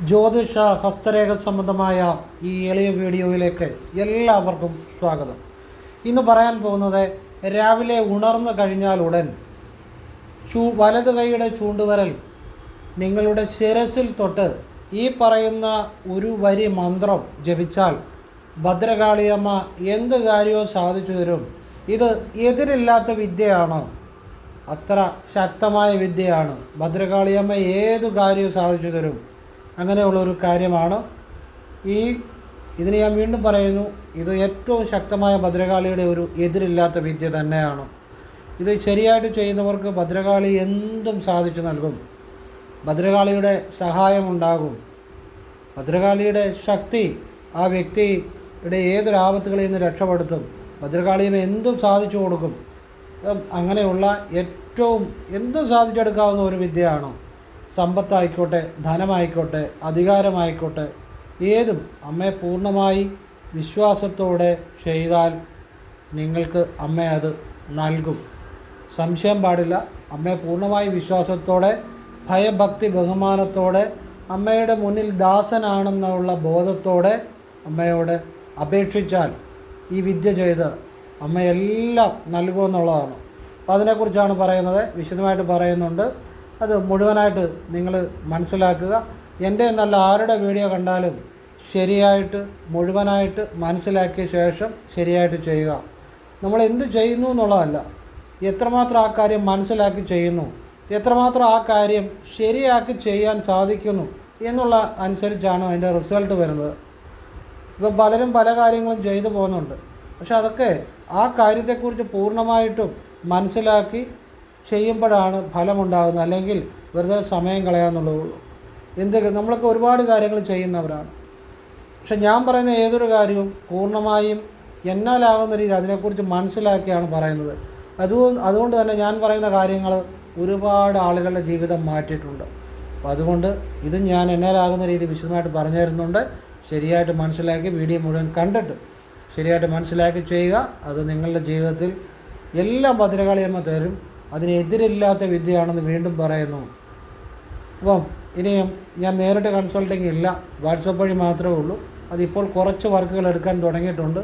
ജ്യോതിഷ ഹസ്തരേഖ സംബന്ധമായ ഈ എളിയ വീഡിയോയിലേക്ക് എല്ലാവർക്കും സ്വാഗതം. ഇന്ന് പറയാൻ പോകുന്നത് രാവിലെ ഉണർന്നു കഴിഞ്ഞാൽ ഉടൻ ചൂ വലത് കൈയുടെ ചൂണ്ടുവരൽ നിങ്ങളുടെ ശിരസിൽ തൊട്ട് ഈ പറയുന്ന ഒരു വരി മന്ത്രം ജപിച്ചാൽ ഭദ്രകാളിയമ്മ എന്ത് കാര്യവും സാധിച്ചു തരും. ഇത് എതിരില്ലാത്ത വിദ്യയാണ്. അത്ര ശക്തമായ വിദ്യയാണ്. ഭദ്രകാളിയമ്മ ഏതു കാര്യവും സാധിച്ചു തരും. അങ്ങനെയുള്ളൊരു കാര്യമാണ്. ഈ ഇതിന് ഞാൻ വീണ്ടും പറയുന്നു ഇത് ഏറ്റവും ശക്തമായ ഭദ്രകാളിയുടെ ഒരു എതിരില്ലാത്ത വിദ്യ തന്നെയാണ്. ഇത് ശരിയായിട്ട് ചെയ്യുന്നവർക്ക് ഭദ്രകാളി എന്തും സാധിച്ചു നൽകും. ഭദ്രകാളിയുടെ സഹായമുണ്ടാകും ഭദ്രകാളിയുടെ ശക്തി ആ വ്യക്തിയുടെ ഏതൊരു ആപത്തുകളിൽ നിന്ന് രക്ഷപ്പെടുത്തും. ഭദ്രകാളിയും എന്തും സാധിച്ചു കൊടുക്കും. അങ്ങനെയുള്ള ഏറ്റവും എന്തും സാധിച്ചെടുക്കാവുന്ന ഒരു വിദ്യയാണ്. സമ്പത്തായിക്കോട്ടെ ധനമായിക്കോട്ടെ അധികാരമായിക്കോട്ടെ ഏതും അമ്മയെ പൂർണമായി വിശ്വാസത്തോടെ ചെയ്താൽ നിങ്ങൾക്ക് അമ്മ അത് നൽകും. സംശയം പാടില്ല. അമ്മയെ പൂർണമായി വിശ്വാസത്തോടെ ഭയഭക്തി ബഹുമാനത്തോടെ അമ്മയുടെ മുന്നിൽ ദാസനാണെന്നുള്ള ബോധത്തോടെ അമ്മയോട് അപേക്ഷിച്ചാൽ ഈ വിദ്യ ചെയ്ത് അമ്മയെല്ലാം നൽകുമെന്നുള്ളതാണ്. അപ്പോൾ അതിനെക്കുറിച്ചാണ് പറയുന്നത്. വിശദമായിട്ട് പറയുന്നുണ്ട്. അത് മുഴുവനായിട്ട് നിങ്ങൾ മനസ്സിലാക്കുക. എന്റെ എന്നല്ല ആരുടെ വീഡിയോ കണ്ടാലും ശരിയായിട്ട് മുഴുവനായിട്ട് മനസ്സിലാക്കിയ ശേഷം ശരിയായിട്ട് ചെയ്യുക. നമ്മൾ എന്ത് ചെയ്യുന്നു എന്നുള്ളതല്ല. എത്രമാത്രം ആ കാര്യം മനസ്സിലാക്കി ചെയ്യുന്നു. എത്രമാത്രം ആ കാര്യം ശരിയാക്കി ചെയ്യാൻ സാധിക്കുന്നു എന്നുള്ള അനുസരിച്ചാണ് അതിന്റെ റിസൾട്ട് വരുന്നത്. ഇപ്പം പലരും പല കാര്യങ്ങളും ചെയ്തു പോകുന്നുണ്ട്. പക്ഷെ അതൊക്കെ ആ കാര്യത്തെക്കുറിച്ച് പൂർണമായിട്ടും മനസ്സിലാക്കി ചെയ്യുമ്പോഴാണ് ഫലമുണ്ടാകുന്നത്. അല്ലെങ്കിൽ വെറുതെ സമയം കളയാന്നുള്ളൂ എന്ത് നമ്മളൊക്കെ ഒരുപാട് കാര്യങ്ങൾ ചെയ്യുന്നവരാണ്. പക്ഷെ ഞാൻ പറയുന്ന ഏതൊരു കാര്യവും പൂർണമായും എന്നാലാകുന്ന രീതി അതിനെക്കുറിച്ച് മനസ്സിലാക്കിയാണ് പറയുന്നത്. അതുകൊണ്ട് അതുകൊണ്ട് തന്നെ ഞാൻ പറയുന്ന കാര്യങ്ങൾ ഒരുപാട് ആളുകളുടെ ജീവിതം മാറ്റിയിട്ടുണ്ട്. അപ്പോൾ അതുകൊണ്ട് ഇത് ഞാൻ എന്നാലാകുന്ന രീതി വിശദമായിട്ട് പറഞ്ഞു തരുന്നുണ്ട്. ശരിയായിട്ട് മനസ്സിലാക്കി വീഡിയോ മുഴുവൻ കണ്ടിട്ട് ശരിയായിട്ട് മനസ്സിലാക്കി ചെയ്യുക. അത് നിങ്ങളുടെ ജീവിതത്തിൽ എല്ലാം ഭദ്രകാളിയമ്മ തരും. അതിനെതിരില്ലാത്ത വിദ്യയാണെന്ന് വീണ്ടും പറയുന്നു. അപ്പം ഇനിയും ഞാൻ നേരിട്ട് കൺസൾട്ടിങ് ഇല്ല. വാട്സപ്പ് വഴി മാത്രമേ ഉള്ളൂ. അതിപ്പോൾ കുറച്ച് വർക്കുകൾ എടുക്കാൻ തുടങ്ങിയിട്ടുണ്ട്.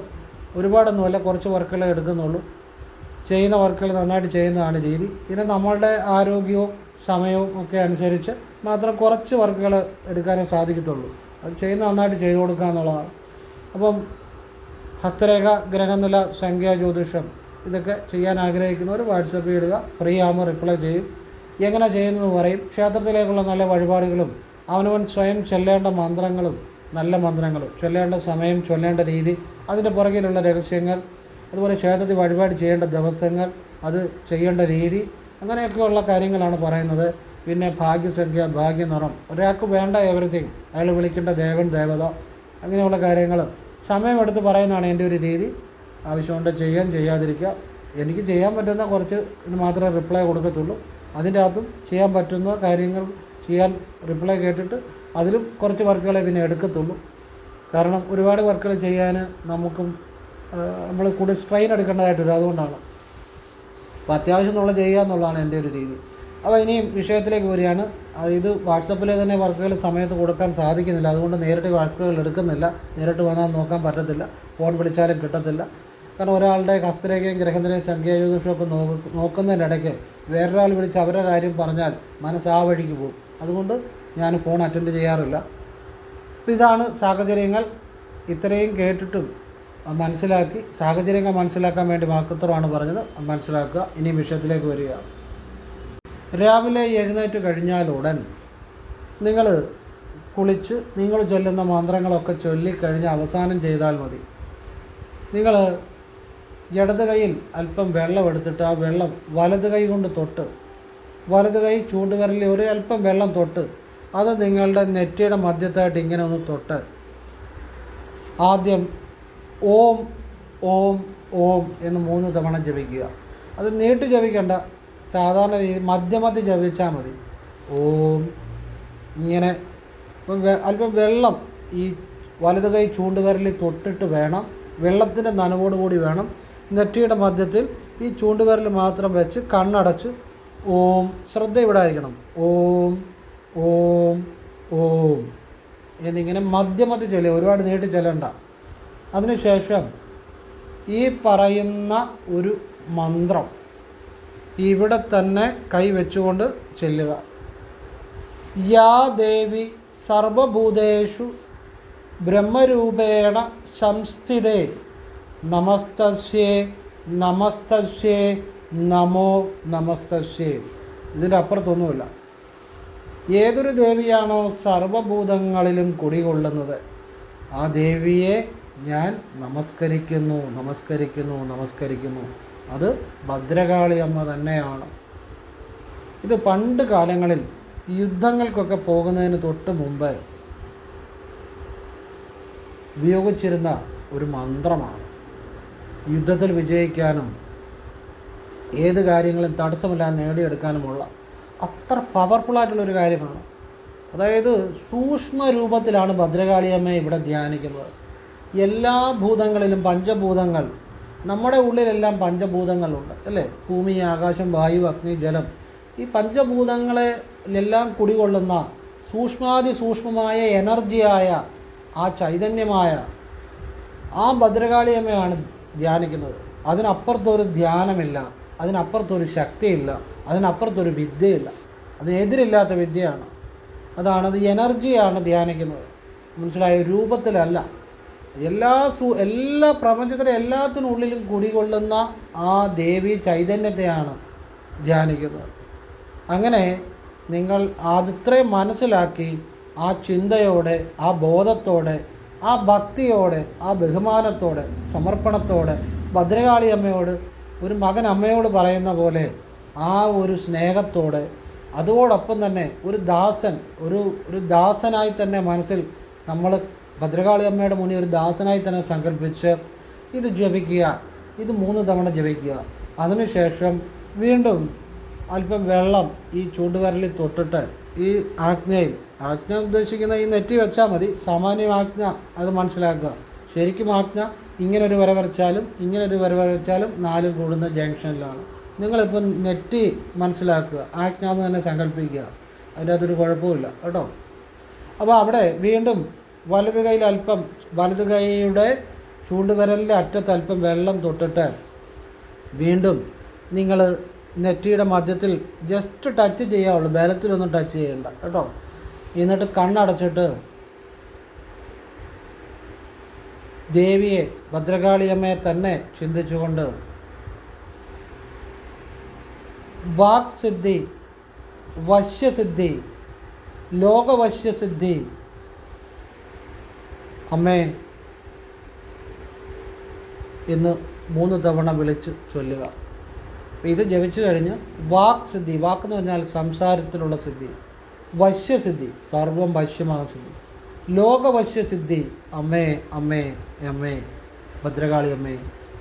ഒരുപാടൊന്നുമല്ല കുറച്ച് വർക്കുകളെ എടുക്കുന്നുള്ളൂ. ചെയ്യുന്ന വർക്കുകൾ നന്നായിട്ട് ചെയ്യുന്നതാണ് രീതി. പിന്നെ നമ്മളുടെ ആരോഗ്യവും സമയവും ഒക്കെ അനുസരിച്ച് മാത്രം കുറച്ച് വർക്കുകൾ എടുക്കാനേ സാധിക്കത്തുള്ളൂ. അത് ചെയ്യുന്ന നന്നായിട്ട് ചെയ്തു കൊടുക്കുക എന്നുള്ളതാണ് അപ്പം ഹസ്തരേഖ ഗ്രഹനില സംഖ്യാ ജ്യോതിഷം ഇതൊക്കെ ചെയ്യാൻ ആഗ്രഹിക്കുന്നവർ വാട്സപ്പ് ഇടുക ഫ്രീ ആകുമ്പോൾ റിപ്ലൈ ചെയ്യും. എങ്ങനെ ചെയ്യുന്നത് പറയും. ക്ഷേത്രത്തിലേക്കുള്ള നല്ല വഴിപാടുകളും അവനവൻ സ്വയം ചൊല്ലേണ്ട മന്ത്രങ്ങളും നല്ല മന്ത്രങ്ങളും ചൊല്ലേണ്ട സമയം ചൊല്ലേണ്ട രീതി അതിന്റെ പുറകിലുള്ള രഹസ്യങ്ങൾ അതുപോലെ ക്ഷേത്രത്തിൽ വഴിപാട് ചെയ്യേണ്ട ദിവസങ്ങൾ അത് ചെയ്യേണ്ട രീതി അങ്ങനെയൊക്കെയുള്ള കാര്യങ്ങളാണ് പറയുന്നത്. പിന്നെ ഭാഗ്യസംഖ്യ ഭാഗ്യനിറം ഒരാൾക്ക് വേണ്ട എവറിത്തിങ് അയാൾ വിളിക്കേണ്ട ദേവൻ ദേവത അങ്ങനെയുള്ള കാര്യങ്ങൾ. സമയമെടുത്ത് പറയുന്നതാണ് എന്റെ ഒരു രീതി. ആവശ്യമുണ്ട് ചെയ്യാൻ ചെയ്യാതിരിക്കുക. എനിക്ക് ചെയ്യാൻ പറ്റുന്ന കുറച്ച് മാത്രമേ റിപ്ലൈ കൊടുക്കത്തുള്ളൂ. അതിന്റെ അകത്തും ചെയ്യാൻ പറ്റുന്ന കാര്യങ്ങൾ ചെയ്യാൻ റിപ്ലൈ കേട്ടിട്ട് അതിലും കുറച്ച് വർക്കുകളെ പിന്നെ എടുക്കത്തുള്ളൂ. കാരണം ഒരുപാട് വർക്കുകൾ ചെയ്യാൻ നമുക്കും നമ്മൾ കൂടുതൽ സ്ട്രെയിൻ എടുക്കേണ്ടതായിട്ട് വരും. അതുകൊണ്ടാണ്. അപ്പോൾ അത്യാവശ്യം നമ്മൾ ചെയ്യുക എന്നുള്ളതാണ് എന്റെ ഒരു രീതി. അപ്പോൾ ഇനിയും വിഷയത്തിലേക്ക് വരികയാണ്. ഇത് വാട്സപ്പിലെ തന്നെ വർക്കുകൾ സമയത്ത് കൊടുക്കാൻ സാധിക്കുന്നില്ല. അതുകൊണ്ട് നേരിട്ട് വർക്കുകൾ എടുക്കുന്നില്ല. നേരിട്ട് വന്നാൽ നോക്കാൻ പറ്റത്തില്ല. ഫോൺ വിളിച്ചാലും കിട്ടത്തില്ല. കാരണം ഒരാളുടെ ഹസ്തരേഖയും ഗ്രഹത്തിന്റെയും സംഖ്യാജ്യോതിഷമൊക്കെ നോക്ക് നോക്കുന്നതിനിടയ്ക്ക് വേറൊരാൾ വിളിച്ച് അവരുടെ കാര്യം പറഞ്ഞാൽ മനസ്സ് ആ വഴിക്ക് പോകും. അതുകൊണ്ട് ഞാൻ ഫോൺ അറ്റൻഡ് ചെയ്യാറില്ല. അപ്പം ഇതാണ് സാഹചര്യങ്ങൾ. ഇത്രയും കേട്ടിട്ടും മനസ്സിലാക്കി സാഹചര്യങ്ങൾ മനസ്സിലാക്കാൻ വേണ്ടി മാത്രമാണ് പറഞ്ഞത്. മനസ്സിലാക്കുക. ഇനി വിഷയത്തിലേക്ക് വരിക. രാവിലെ എഴുന്നേറ്റ് കഴിഞ്ഞാൽ ഉടൻ നിങ്ങൾ കുളിച്ച് നിങ്ങൾ ചൊല്ലുന്ന മന്ത്രങ്ങളൊക്കെ ചൊല്ലിക്കഴിഞ്ഞ് അവസാനം ചെയ്താൽ മതി. നിങ്ങൾ ഇടത് കൈയിൽ അല്പം വെള്ളം എടുത്തിട്ട് ആ വെള്ളം വലത് കൈ കൊണ്ട് തൊട്ട്. വലത് കൈ ചൂണ്ടുവിരലിൽ ഒരു അല്പം വെള്ളം തൊട്ട്. അത് നിങ്ങളുടെ നെറ്റിയുടെ മധ്യത്തായിട്ട് ഇങ്ങനെ ഒന്ന് തൊട്ട്. ആദ്യം ഓം ഓം ഓം എന്ന് മൂന്ന് തവണ ജപിക്കുക. അത് നീട്ടി ജപിക്കണ്ട. സാധാരണ രീതി മധ്യമധ്യ ജപിച്ചാൽ മതി. ഓം ഇങ്ങനെ. അല്പം വെള്ളം ഈ വലത് കൈ ചൂണ്ടുവിരലിൽ തൊട്ടിട്ട് വേണം. വെള്ളത്തിന്റെ നനവോടുകൂടി വേണം. നെറ്റിയുടെ മധ്യത്തിൽ ഈ ചൂണ്ടുവിരൽ മാത്രം വെച്ച് കണ്ണടച്ച് ഓം ശ്രദ്ധ ഇവിടെ ആയിരിക്കണം. ഓം ഓം ഓം. എന്നിങ്ങനെ മധ്യമത്തിൽ ചെല്ലുക. ഒരുപാട് നീട്ടി ചെല്ലണ്ട. അതിനുശേഷം ഈ പറയുന്ന ഒരു മന്ത്രം ഇവിടെ തന്നെ കൈ വെച്ചുകൊണ്ട് ചെല്ലുക. യാ ദേവി സർവഭൂതേഷു ബ്രഹ്മരൂപേണ സംസ്ഥിതേ. നമസ്തസ്യേ നമസ്തസ്യേ നമോ നമസ്തസ്യേ. ഇതിന്റെ അപ്പുറത്തൊന്നുമില്ല. ഏതൊരു ദേവിയാണോ സർവഭൂതങ്ങളിലും കുടികൊള്ളുന്നത്? ആ ദേവിയെ ഞാൻ നമസ്കരിക്കുന്നു നമസ്കരിക്കുന്നു നമസ്കരിക്കുന്നു. അത് ഭദ്രകാളി അമ്മ തന്നെയാണ്. ഇത് പണ്ട് കാലങ്ങളിൽ യുദ്ധങ്ങൾക്കൊക്കെ പോകുന്നതിന് തൊട്ട് മുമ്പ് ഉപയോഗിച്ചിരുന്ന ഒരു മന്ത്രമാണ്. യുദ്ധത്തിൽ വിജയിക്കാനും ഏത് കാര്യങ്ങളും തടസ്സമില്ലാതെ നേടിയെടുക്കാനുമുള്ള അത്ര പവർഫുള്ളായിട്ടുള്ളൊരു കാര്യമാണ്. അതായത് സൂക്ഷ്മ രൂപത്തിലാണ് ഭദ്രകാളിയമ്മയെ ഇവിടെ ധ്യാനിക്കുന്നത്. എല്ലാ ഭൂതങ്ങളിലും പഞ്ചഭൂതങ്ങൾ നമ്മുടെ ഉള്ളിലെല്ലാം പഞ്ചഭൂതങ്ങളുണ്ട് അല്ലേ? ഭൂമി ആകാശം വായു അഗ്നി ജലം. ഈ പഞ്ചഭൂതങ്ങളെല്ലാം കുടികൊള്ളുന്ന സൂക്ഷ്മാതി സൂക്ഷ്മമായ എനർജിയായ ആ ചൈതന്യമായ ആ ഭദ്രകാളിയമ്മയാണ് ധ്യാനിക്കുന്നത്. അതിനപ്പുറത്തൊരു ധ്യാനമില്ല. അതിനപ്പുറത്തൊരു ശക്തിയില്ല. അതിനപ്പുറത്തൊരു വിദ്യയില്ല. അതിനെതിരില്ലാത്ത വിദ്യയാണ്. അതാണ് അത് എനർജിയാണ് ധ്യാനിക്കുന്നത്. മനസ്സിലായ? രൂപത്തിലല്ല. എല്ലാ സു എല്ലാ പ്രപഞ്ചത്തിലെ എല്ലാത്തിനുള്ളിലും കുടികൊള്ളുന്ന ആ ദേവി ചൈതന്യത്തെയാണ് ധ്യാനിക്കുന്നത്. അങ്ങനെ നിങ്ങൾ അതിത്രയും മനസ്സിലാക്കി ആ ചിന്തയോടെ ആ ബോധത്തോടെ ആ ഭക്തിയോടെ ആ ബഹുമാനത്തോടെ സമർപ്പണത്തോടെ ഭദ്രകാളി അമ്മയോട് ഒരു മകൻ അമ്മയോട് പറയുന്ന പോലെ ആ ഒരു സ്നേഹത്തോടെ അതോടൊപ്പം തന്നെ ഒരു ദാസൻ ഒരു ഒരു ദാസനായി തന്നെ മനസ്സിൽ നമ്മൾ ഭദ്രകാളി അമ്മയുടെ മുന്നിൽ ഒരു ദാസനായി തന്നെ സങ്കല്പിച്ച് ഇത് ജപിക്കുക ഇത് മൂന്ന് തവണ ജപിക്കുക. അതിനുശേഷം വീണ്ടും അല്പം വെള്ളം ഈ ചൂടുവരലിൽ തൊട്ടിട്ട് ഈ ആജ്ഞയിൽ ആജ്ഞ ഉദ്ദേശിക്കുന്ന ഈ നെറ്റി വെച്ചാൽ മതി. സാമാന്യം ആജ്ഞ അത് മനസ്സിലാക്കുക. ശരിക്കും ആജ്ഞ ഇങ്ങനൊരു വര വരച്ചാലും ഇങ്ങനൊരു വര വരച്ചാലും നാലും കൂടുന്ന ജംഗ്ഷനിലാണ്. നിങ്ങളിപ്പം നെറ്റി മനസ്സിലാക്കുക ആജ്ഞ എന്ന് തന്നെ സങ്കല്പിക്കുക. അതിന്റെ അകത്തൊരു കുഴപ്പമില്ല കേട്ടോ? അപ്പോൾ അവിടെ വീണ്ടും വലത് കൈയിൽ അല്പം വലത് കൈയുടെ ചൂണ്ടുവിരലിന്റെ അറ്റത്ത് അല്പം വെള്ളം തൊട്ടിട്ട് വീണ്ടും നിങ്ങൾ നെറ്റിയുടെ മധ്യത്തിൽ ജസ്റ്റ് ടച്ച് ചെയ്യാവുള്ളൂ. ബലത്തിലൊന്നും ടച്ച് ചെയ്യണ്ട. കേട്ടോ? എന്നിട്ട് കണ്ണടച്ചിട്ട് ദേവിയെ ഭദ്രകാളിയമ്മയെ തന്നെ ചിന്തിച്ചുകൊണ്ട് വാക്സിദ്ധി വശ്യസിദ്ധി ലോകവശ്യസിദ്ധി അമ്മേ എന്ന് മൂന്ന് തവണ വിളിച്ച് ചൊല്ലുക. ഇത് ജപിച്ചു കഴിഞ്ഞ്. വാക് സിദ്ധി. വാക്ക് എന്ന് പറഞ്ഞാൽ സംസാരത്തിലുള്ള സിദ്ധി. വശ്യസിദ്ധി സർവം വശ്യമായ സിദ്ധി. ലോകവശ്യസിദ്ധി അമ്മേ അമ്മേ അമ്മേ. ഭദ്രകാളി അമ്മേ.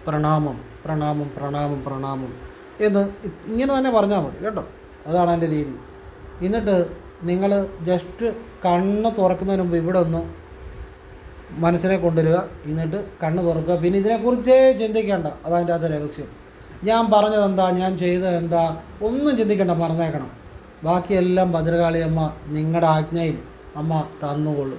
പ്രണാമം പ്രണാമം പ്രണാമം പ്രണാമം. എന്ന് ഇങ്ങനെ തന്നെ പറഞ്ഞാൽ മതി കേട്ടോ. അതാണ് എന്റെ രീതി. എന്നിട്ട് നിങ്ങൾ ജസ്റ്റ് കണ്ണ് തുറക്കുന്നതിന് മുമ്പ് ഇവിടെ ഒന്ന് മനസ്സിനെ കൊണ്ടുവരിക. എന്നിട്ട് കണ്ണ് തുറക്കുക. പിന്നെ ഇതിനെക്കുറിച്ചേ ചിന്തിക്കേണ്ട. അതതിന്റെ അകത്ത് രഹസ്യം. ഞാൻ പറഞ്ഞത് എന്താ ഞാൻ ചെയ്തത് എന്താ ഒന്നും ചിന്തിക്കണ്ട മറന്നേക്കണം ബാക്കിയെല്ലാം ഭദ്രകാളി അമ്മ നിങ്ങളുടെ ആജ്ഞയിൽ അമ്മ തന്നുകൊള്ളു.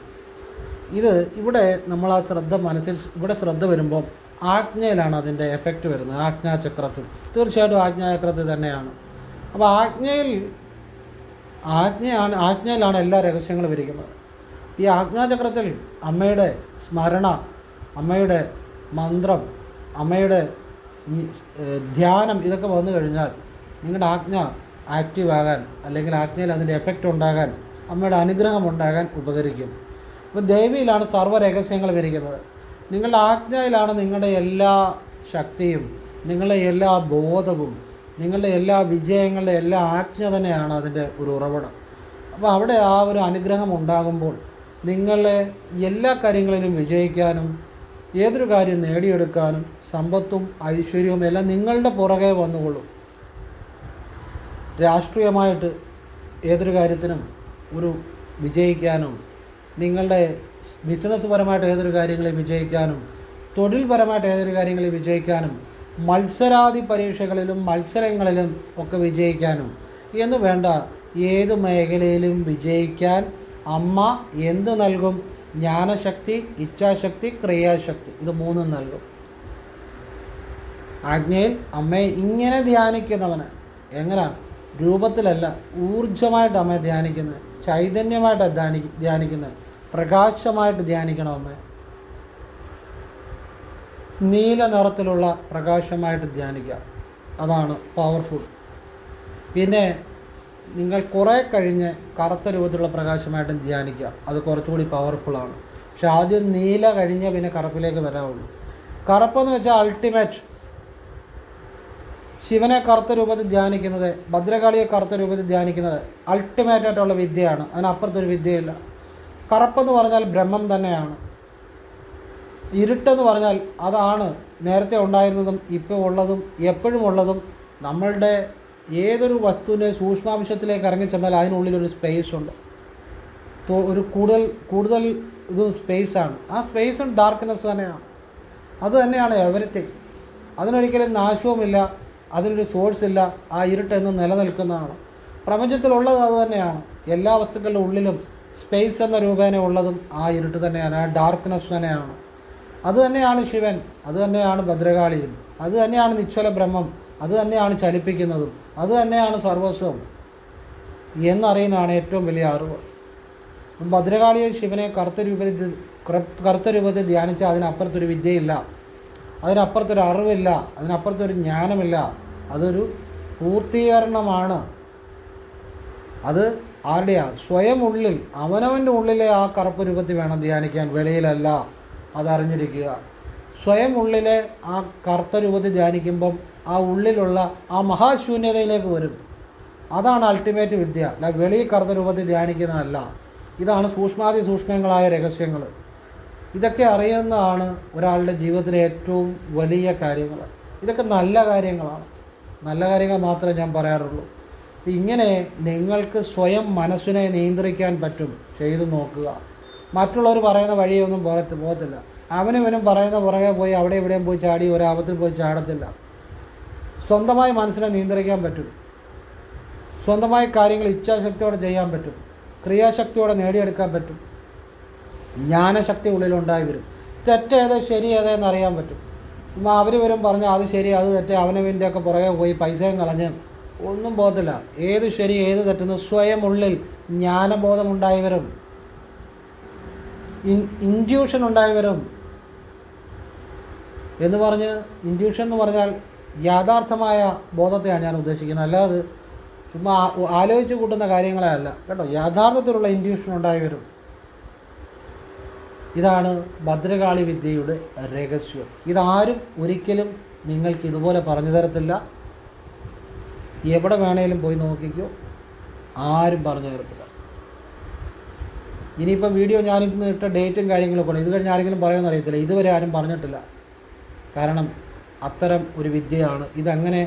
ഇത് ഇവിടെ നമ്മൾ ആ ശ്രദ്ധ മനസ്സിൽ ഇവിടെ ശ്രദ്ധ വരുമ്പോൾ ആജ്ഞയിലാണ് അതിന്റെ എഫക്റ്റ് വരുന്നത് ആജ്ഞാചക്രത്തിൽ. തീർച്ചയായിട്ടും ആജ്ഞാചക്രത്തിൽ തന്നെയാണ്. അപ്പോൾ ആജ്ഞയിൽ ആജ്ഞയാണ് ആജ്ഞയിലാണ് എല്ലാ രഹസ്യങ്ങളും ഇരിക്കുന്നത്. ഈ ആജ്ഞാചക്രത്തിൽ അമ്മയുടെ സ്മരണ അമ്മയുടെ മന്ത്രം അമ്മയുടെ ഈ, ധ്യാനം ഇതൊക്കെ വന്നു കഴിഞ്ഞാൽ നിങ്ങളുടെ ആജ്ഞ ആക്റ്റീവ് ആകാൻ അല്ലെങ്കിൽ ആജ്ഞയിൽ അതിന്റെ എഫക്റ്റ് ഉണ്ടാകാൻ അമ്മയുടെ അനുഗ്രഹം ഉണ്ടാകാൻ ഉപകരിക്കും. അപ്പോൾ ദേവിയിലാണ് സർവ വിരിക്കുന്നത്. നിങ്ങളുടെ ആജ്ഞയിലാണ് നിങ്ങളുടെ എല്ലാ ശക്തിയും നിങ്ങളുടെ എല്ലാ ബോധവും നിങ്ങളുടെ എല്ലാ വിജയങ്ങളുടെ എല്ലാ ആജ്ഞ തന്നെയാണ് അതിന്റെ ഒരു ഉറവിടം. അപ്പോൾ അവിടെ ആ ഒരു അനുഗ്രഹം ഉണ്ടാകുമ്പോൾ നിങ്ങളെ എല്ലാ കാര്യങ്ങളിലും വിജയിക്കാനും ഏതൊരു കാര്യം നേടിയെടുക്കാനും സമ്പത്തും ഐശ്വര്യവും എല്ലാം നിങ്ങളുടെ പുറകെ വന്നുകൊള്ളും. രാഷ്ട്രീയമായിട്ട് ഏതൊരു കാര്യത്തിനും ഒരു വിജയിക്കാനും നിങ്ങളുടെ ബിസിനസ് പരമായിട്ട് ഏതൊരു കാര്യങ്ങളെ വിജയിക്കാനും തൊഴിൽപരമായിട്ട് ഏതൊരു കാര്യങ്ങളെ വിജയിക്കാനും മത്സരാദി പരീക്ഷകളിലും മത്സരങ്ങളിലും ഒക്കെ വിജയിക്കാനും എന്ന് വേണ്ട ഏത് മേഖലയിലും വിജയിക്കാൻ അമ്മ എന്ത് നൽകും? ജ്ഞാനശക്തി ഇച്ഛാശക്തി ക്രിയാശക്തി. ഇത് മൂന്നും നൽകും. ആജ്ഞയിൽ അമ്മയെ ഇങ്ങനെ ധ്യാനിക്കുന്നവന് എങ്ങനെ? രൂപത്തിലല്ല ഊർജമായിട്ട് അമ്മയെ ധ്യാനിക്കുന്നത് ചൈതന്യമായിട്ട് ധ്യാനി ധ്യാനിക്കുന്നത് പ്രകാശമായിട്ട് ധ്യാനിക്കണം അമ്മ നീല നിറത്തിലുള്ള പ്രകാശമായിട്ട് ധ്യാനിക്കുക. അതാണ് പവർഫുൾ പിന്നെ നിങ്ങൾ കുറേ കഴിഞ്ഞ് കറുത്ത രൂപത്തിലുള്ള പ്രകാശമായിട്ടും ധ്യാനിക്കുക. അത് കുറച്ചുകൂടി പവർഫുള്ളാണ് പക്ഷെ ആദ്യം നീല കഴിഞ്ഞ് പിന്നെ കറുപ്പിലേക്ക് വരാവുള്ളൂ. കറുപ്പെന്ന് വെച്ചാൽ അൾട്ടിമേറ്റ് ശിവനെ കറുത്ത രൂപത്തിൽ ധ്യാനിക്കുന്നത് ഭദ്രകാളിയെ കറുത്ത രൂപത്തിൽ ധ്യാനിക്കുന്നത് അൾട്ടിമേറ്റ് ആയിട്ടുള്ള വിദ്യയാണ്. അതിനപ്പുറത്തൊരു വിദ്യയില്ല. കറുപ്പെന്ന് പറഞ്ഞാൽ ബ്രഹ്മം തന്നെയാണ്. ഇരുട്ടെന്ന് പറഞ്ഞാൽ അതാണ് നേരത്തെ ഉണ്ടായിരുന്നതും ഇപ്പോൾ ഉള്ളതും എപ്പോഴും ഉള്ളതും നമ്മളുടെ ഏതൊരു വസ്തുവിന്റെ സൂക്ഷ്മാംശത്തിലേക്ക് ഇറങ്ങിച്ചെന്നാൽ അതിനുള്ളിലൊരു സ്പേസ് ഉണ്ട്. ഒരു കൂടുതൽ കൂടുതൽ ഇത് സ്പേസാണ് ആ സ്പേസും ഡാർക്ക്നെസ് തന്നെയാണ്. അത് തന്നെയാണ് എവരിത്തിങ് അതിനൊരിക്കലും നാശവുമില്ല. അതിനൊരു സോഴ്സ് ഇല്ല. ആ ഇരുട്ടെന്ന് നിലനിൽക്കുന്നതാണ്. പ്രപഞ്ചത്തിലുള്ളത് അത് തന്നെയാണ്. എല്ലാ വസ്തുക്കളുടെ ഉള്ളിലും സ്പേസ് എന്ന രൂപേണ ഉള്ളതും ആ ഇരുട്ട് തന്നെയാണ്. ആ ഡാർക്ക്നെസ് തന്നെയാണ്. അത് തന്നെയാണ് ശിവൻ. അത് തന്നെയാണ് ഭദ്രകാളിയും. അത് തന്നെയാണ് നിശ്ചല ബ്രഹ്മം. അത് തന്നെയാണ് ചലിപ്പിക്കുന്നതും. അത് തന്നെയാണ് സർവസ്വം എന്നറിയുന്നതാണ് ഏറ്റവും വലിയ അറിവ്. ഭദ്രകാളിയെ ശിവനെ കറുത്ത രൂപത്തിൽ കറ- കറുത്ത രൂപത്തിൽ ധ്യാനിച്ചാൽ അതിനപ്പുറത്തൊരു വിദ്യയില്ല. അതിനപ്പുറത്തൊരു അറിവില്ല. അതിനപ്പുറത്തൊരു ജ്ഞാനമില്ല. അതൊരു പൂർത്തീകരണമാണ്. അത് ആരുടെയാണ് സ്വയം ഉള്ളിൽ അവനവന്റെ ഉള്ളിലെ ആ കറുപ്പ് രൂപത്തിൽ വേണം ധ്യാനിക്കാൻ. വെളിയിലല്ല. അതറിഞ്ഞിരിക്കുക. സ്വയം ഉള്ളിലെ ആ കറുത്ത രൂപത്തിൽ ധ്യാനിക്കുമ്പം ആ ഉള്ളിലുള്ള ആ മഹാശൂന്യതയിലേക്ക് വരും. അതാണ് അൾട്ടിമേറ്റ് വിദ്യ. അല്ല വെളി കറുത്ത രൂപത്തിൽ ധ്യാനിക്കുന്നതല്ല. ഇതാണ് സൂക്ഷ്മാതി സൂക്ഷ്മങ്ങളായ രഹസ്യങ്ങൾ. ഇതൊക്കെ അറിയുന്നതാണ് ഒരാളുടെ ജീവിതത്തിലെ ഏറ്റവും വലിയ കാര്യങ്ങൾ. ഇതൊക്കെ നല്ല കാര്യങ്ങളാണ്. നല്ല കാര്യങ്ങൾ മാത്രമേ ഞാൻ പറയാറുള്ളൂ. ഇങ്ങനെ നിങ്ങൾക്ക് സ്വയം മനസ്സിനെ നിയന്ത്രിക്കാൻ പറ്റും. ചെയ്തു നോക്കുക. മറ്റുള്ളവർ പറയുന്ന വഴിയൊന്നും പോകത്ത് പോകത്തില്ല. അവനും ഇവനും പറയുന്ന പുറകെ പോയി അവിടെ ഇവിടെയും പോയി ചാടി ഒരാപത്തിൽ പോയി ചാടത്തില്ല. സ്വന്തമായി മനസ്സിനെ നിയന്ത്രിക്കാൻ പറ്റും. സ്വന്തമായ കാര്യങ്ങൾ ഇച്ഛാശക്തിയോടെ ചെയ്യാൻ പറ്റും. ക്രിയാശക്തിയോടെ നേടിയെടുക്കാൻ പറ്റും. ജ്ഞാനശക്തി ഉള്ളിലുണ്ടായി വരും. തെറ്റേത് ശരി ഏതെന്ന് അറിയാൻ പറ്റും. അവർ വരും പറഞ്ഞാൽ അത് ശരി അത് തെറ്റ് അവനവന്റെയൊക്കെ പുറകെ പോയി പൈസയും കളഞ്ഞ് ഒന്നും പോകത്തില്ല. ഏത് ശരി ഏത് തെറ്റെന്ന് സ്വയം ഉള്ളിൽ ജ്ഞാനബോധം ഉണ്ടായി വരും. ഇൻ ഇൻജ്യൂഷൻ ഉണ്ടായി വരും. എന്ന് പറഞ്ഞ് ഇൻഡ്യൂഷൻ എന്ന് പറഞ്ഞാൽ യാഥാർത്ഥമായ ബോധത്തെയാണ് ഞാൻ ഉദ്ദേശിക്കുന്നത്. അല്ലാതെ ചുമ്മാ ആലോചിച്ച് കൂട്ടുന്ന കാര്യങ്ങളെ അല്ല. കേട്ടോ യാഥാർത്ഥ്യത്തിലുള്ള ഇൻഡ്യൂഷൻ ഉണ്ടായി വരും. ഇതാണ് ഭദ്രകാളി വിദ്യയുടെ രഹസ്യം. ഇതാരും ഒരിക്കലും നിങ്ങൾക്ക് ഇതുപോലെ പറഞ്ഞു തരത്തില്ല. എവിടെ വേണേലും പോയി നോക്കിക്കോ. ആരും പറഞ്ഞു തരത്തില്ല. ഇനിയിപ്പം വീഡിയോ ഞാനിന്ന് ഇട്ട ഡേറ്റും കാര്യങ്ങളൊക്കെ ഉണ്ട്. ഇത് കഴിഞ്ഞ് ആരെങ്കിലും പറയുമെന്ന് അറിയത്തില്ല. ഇതുവരെ ആരും പറഞ്ഞിട്ടില്ല. കാരണം അത്തരം ഒരു വിദ്യയാണ്. ഇതങ്ങനെ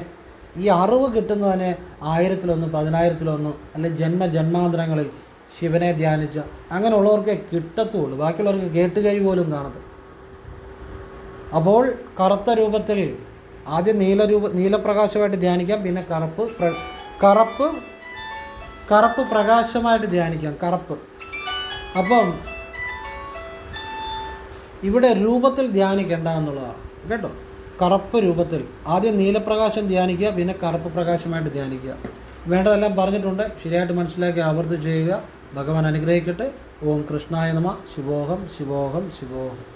ഈ അറിവ് കിട്ടുന്നതിന് ആയിരത്തിലൊന്ന് പതിനായിരത്തിലൊന്ന് അല്ലെ ജന്മ ജന്മാന്തരങ്ങളിൽ ശിവനെ ധ്യാനിച്ച അങ്ങനെയുള്ളവർക്കേ കിട്ടത്തുള്ളൂ. ബാക്കിയുള്ളവർക്ക് കേട്ട് കേട്ടുകഴി പോലും കാണത്ത്. അപ്പോൾ കറുത്ത രൂപത്തിൽ ആദ്യം നീലരൂപ നീലപ്രകാശമായിട്ട് ധ്യാനിക്കാം പിന്നെ കറുപ്പ് കറുപ്പ് കറുപ്പ് പ്രകാശമായിട്ട് ധ്യാനിക്കാം കറുപ്പ്. അപ്പം ഇവിടെ രൂപത്തിൽ ധ്യാനിക്കേണ്ട എന്നുള്ളതാണ്. കേട്ടോ? കറുപ്പ് രൂപത്തിൽ. ആദ്യം നീലപ്രകാശം ധ്യാനിക്കുക പിന്നെ കറുപ്പ് പ്രകാശമായിട്ട് ധ്യാനിക്കുക. വേണ്ടതെല്ലാം പറഞ്ഞിട്ടുണ്ട്. ശരിയായിട്ട് മനസ്സിലാക്കി ആവർത്തി ചെയ്യുക. ഭഗവാൻ അനുഗ്രഹിക്കട്ടെ. ഓം കൃഷ്ണായ നമ. ശിവോഹം ശിവോഹം ശിവോഹം.